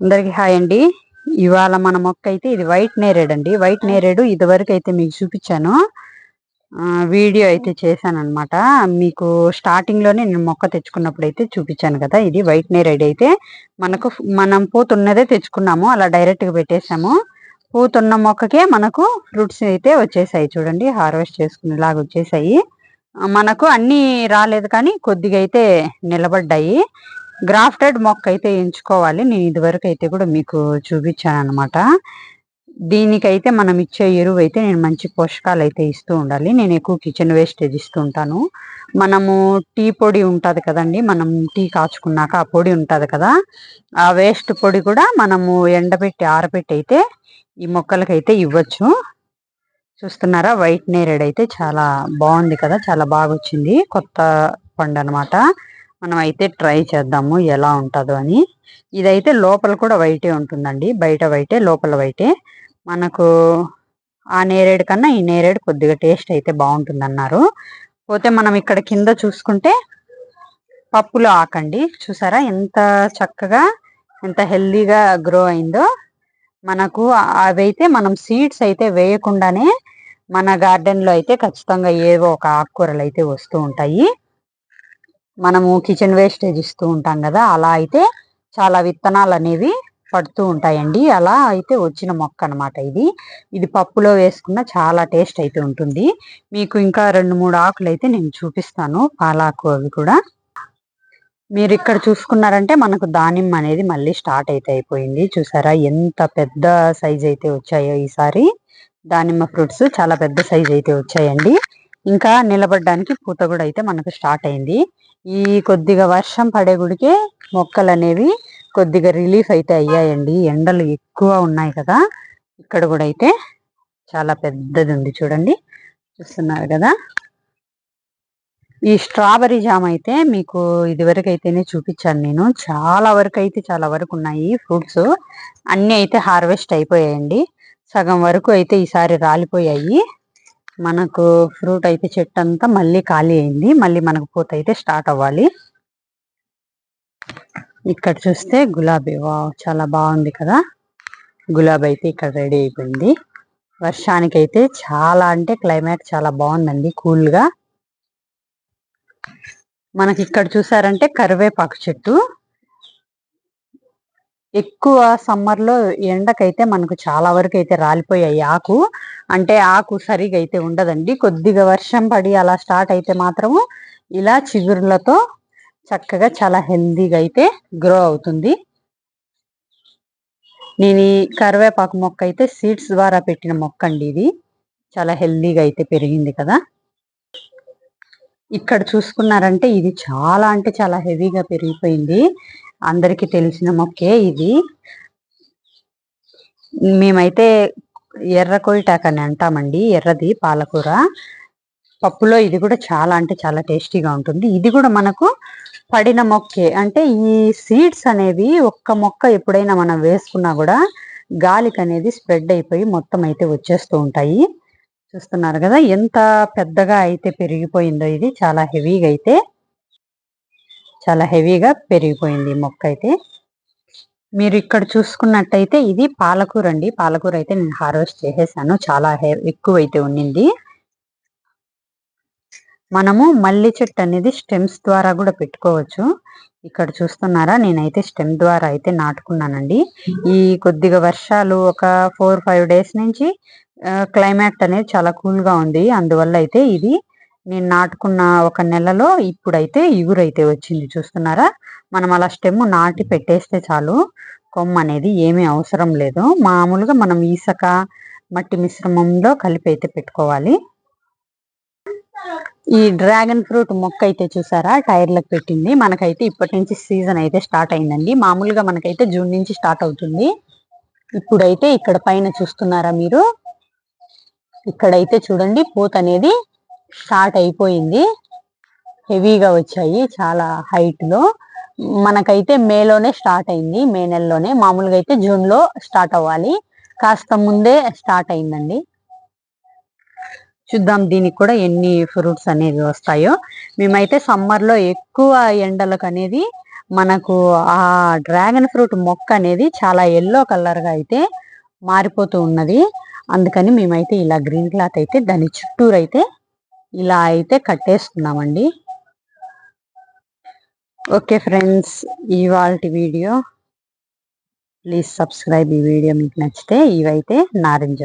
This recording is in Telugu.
అందరికి హాయ్ అండి. ఇవాళ మన మొక్క అయితే ఇది వైట్ నేరేడ్ అండి. వైట్ నేరేడు ఇదివరకు అయితే మీకు చూపించాను. వీడియో అయితే చేశాను అనమాట మీకు స్టార్టింగ్లోనే నేను మొక్క తెచ్చుకున్నప్పుడు అయితే చూపించాను కదా ఇది వైట్ నేరేడ్ అయితే. మనకు మనం పూతున్నదే తెచ్చుకున్నాము అలా డైరెక్ట్గా పెట్టేసాము పూతున్న మొక్కకే మనకు ఫ్రూట్స్ అయితే వచ్చేసాయి చూడండి హార్వెస్ట్ చేసుకునేలాగా వచ్చేసాయి. మనకు అన్నీ రాలేదు కానీ కొద్దిగా అయితే నిలబడ్డాయి. గ్రాఫ్టెడ్ మొక్క అయితే ఎంచుకోవాలి. నేను ఇదివరకు అయితే కూడా మీకు చూపించాను అనమాట దీనికైతే మనం ఇచ్చే ఎరువు అయితే నేను మంచి పోషకాలు అయితే ఇస్తూ ఉండాలి. నేను ఎక్కువ కిచెన్ వేస్టేజ్ ఇస్తూ ఉంటాను. మనము టీ పొడి ఉంటుంది కదండి మనం టీ కాచుకున్నాక ఆ పొడి ఉంటుంది కదా ఆ వేస్ట్ పొడి కూడా మనము ఎండబెట్టి ఆరబెట్టి అయితే ఈ మొక్కలకైతే ఇవ్వచ్చు. చూస్తున్నారా వైట్ నేరేడ్ అయితే చాలా బాగుంది కదా చాలా బాగా వచ్చింది కొత్త పండు అనమాట మనం అయితే ట్రై చేద్దాము ఎలా ఉంటుందో అని. ఇదైతే లోపల కూడా వైటే ఉంటుందండి. బయట వైటే లోపల వైటే. మనకు ఆ నేరేడు కన్నా ఈ నేరేడు కొద్దిగా టేస్ట్ అయితే బాగుంటుంది అన్నారు పోతే మనం ఇక్కడ కింద చూసుకుంటే పప్పులో ఆకండి. చూసారా ఎంత చక్కగా ఎంత హెల్దీగా గ్రో అయిందో. మనకు అవైతే మనం సీడ్స్ అయితే వేయకుండానే మన గార్డెన్లో అయితే ఖచ్చితంగా ఏవో ఒక ఆకుకూరలు అయితే వస్తూ ఉంటాయి. మనము కిచెన్ వేస్టేజ్ ఇస్తూ ఉంటాం కదా అలా అయితే చాలా విత్తనాలు అనేవి పడుతూ ఉంటాయండి. అలా అయితే వచ్చిన మొక్క అనమాట ఇది. ఇది పప్పులో వేసుకున్న చాలా టేస్ట్ అయితే ఉంటుంది. మీకు ఇంకా రెండు మూడు ఆకులు అయితే నేను చూపిస్తాను పాలాకు అవి కూడా. మీరు ఇక్కడ చూసుకున్నారంటే మనకు దానిమ్మ అనేది మళ్ళీ స్టార్ట్ అయితే అయిపోయింది. చూసారా ఎంత పెద్ద సైజ్ అయితే వచ్చాయో ఈసారి. దానిమ్మ ఫ్రూట్స్ చాలా పెద్ద సైజ్ అయితే వచ్చాయండి. ఇంకా నిలబడడానికి పూత కూడా అయితే మనకు స్టార్ట్ అయింది. ఈ కొద్దిగా వర్షం పడే గుడికే మొక్కలు అనేవి కొద్దిగా రిలీఫ్ అయితే అయ్యాయండి. ఎండలు ఎక్కువ ఉన్నాయి కదా ఇక్కడ కూడా అయితే చాలా పెద్దది ఉంది చూడండి. చూస్తున్నారు కదా. ఈ స్ట్రాబెరీ జామ్ అయితే మీకు ఇదివరకు అయితేనే చూపించాను నేను. చాలా వరకు అయితే చాలా వరకు ఉన్నాయి ఫ్రూట్స్. అన్నీ అయితే హార్వెస్ట్ అయిపోయాయండి. సగం వరకు అయితే ఈసారి రాలిపోయాయి. మనకు ఫ్రూట్ అయితే చెట్టు అంతా మళ్ళీ ఖాళీ అయింది. మళ్ళీ మనకు పూత అయితే స్టార్ట్ అవ్వాలి. ఇక్కడ చూస్తే గులాబీ వా చాలా బాగుంది కదా. గులాబీ అయితే ఇక్కడ రెడీ అయిపోయింది. వర్షానికి అయితే చాలా అంటే క్లైమేట్ చాలా బాగుందండి కూల్గా. మనకి ఇక్కడ చూసారంటే కరివేపాకు చెట్టు. ఎక్కువ సమ్మర్లో ఎండకైతే మనకు చాలా వరకు అయితే రాలిపోయాయి ఆకు. అంటే ఆకు సరిగా అయితే ఉండదండి. కొద్దిగా వర్షం పడి అలా స్టార్ట్ అయితే మాత్రము ఇలా చిగురులతో చక్కగా చాలా హెల్దీగా అయితే గ్రో అవుతుంది. నేను ఈ కరివేపాకు మొక్క అయితే సీడ్స్ ద్వారా పెట్టిన మొక్క అండి ఇది. చాలా హెల్దీగా అయితే పెరిగింది కదా. ఇక్కడ చూసుకున్నారంటే ఇది చాలా అంటే చాలా హెవీగా పెరిగిపోయింది. అందరికి తెలిసిన మొక్కే ఇది. మేమైతే ఎర్ర కొయిటాక్ అని అంటామండి ఎర్రది పాలకూర. పప్పులో ఇది కూడా చాలా అంటే చాలా టేస్టీగా ఉంటుంది. ఇది కూడా మనకు పడిన మొక్కే. అంటే ఈ సీడ్స్ అనేవి ఒక్క మొక్క ఎప్పుడైనా మనం వేసుకున్నా కూడా గాలికి అనేది స్ప్రెడ్ అయిపోయి మొత్తం అయితే వచ్చేస్తూ ఉంటాయి. చూస్తున్నారు కదా ఎంత పెద్దగా అయితే పెరిగిపోయిందో ఇది చాలా హెవీగా అయితే చాలా హెవీగా పెరిగిపోయింది మొక్క అయితే. మీరు ఇక్కడ చూసుకున్నట్టయితే ఇది పాలకూర అండి. పాలకూర అయితే నేను హార్వెస్ట్ చేసేసాను. చాలా ఎక్కువ అయితే ఉండింది మనము మల్లి చెట్టు అనేది స్టెమ్స్ ద్వారా కూడా పెట్టుకోవచ్చు. ఇక్కడ చూస్తున్నారా? నేనైతే స్టెమ్ ద్వారా అయితే నాటుకున్నానండి. ఈ కొద్దిగా వర్షాలు ఒక ఫోర్ ఫైవ్ డేస్ నుంచి క్లైమేట్ అనేది చాలా కూల్గా ఉంది. అందువల్ల అయితే ఇది నేను నాటుకున్న ఒక నెలలో ఇప్పుడైతే ఇగురైతే వచ్చింది. చూస్తున్నారా? మనం అలా స్టెమ్ నాటి పెట్టేస్తే చాలు. కొమ్మ అనేది ఏమీ అవసరం లేదు. మామూలుగా మనం ఈసక మట్టి మిశ్రమంలో కలిపి అయితే పెట్టుకోవాలి. ఈ డ్రాగన్ ఫ్రూట్ మొక్క అయితే చూసారా? టైర్లకు పెట్టింది. మనకైతే ఇప్పటి నుంచి సీజన్ అయితే స్టార్ట్ అయిందండి. మామూలుగా మనకైతే జూన్ నుంచి స్టార్ట్ అవుతుంది. ఇప్పుడైతే ఇక్కడ పైన చూస్తున్నారా మీరు? ఇక్కడైతే చూడండి పూత అనేది స్టార్ట్ అయిపోయింది. హెవీగా వచ్చాయి చాలా హైట్లో మనకైతే మేలోనే స్టార్ట్ అయింది. మే నెలలోనే మామూలుగా అయితే జూన్లో స్టార్ట్ అవ్వాలి. కాస్త ముందే స్టార్ట్ అయిందండి. చూద్దాం దీనికి కూడా ఎన్ని ఫ్రూట్స్ అనేవి వస్తాయో. మేమైతే సమ్మర్లో ఎక్కువ ఎండలకు అనేది మనకు ఆ డ్రాగన్ ఫ్రూట్ మొక్క అనేది చాలా ఎల్లో కలర్గా అయితే మారిపోతూ ఉన్నది. అందుకని మేమైతే ఇలా గ్రీన్ క్లాత్ అయితే దాని చుట్టూరు అయితే ఇలా అయితే కట్టేస్తున్నామండి. ఓకే ఫ్రెండ్స్ ఇవాళ వీడియో. ప్లీజ్ సబ్స్క్రైబ్ ఈ వీడియో మీకు నచ్చితే ఇవైతే నారింజ.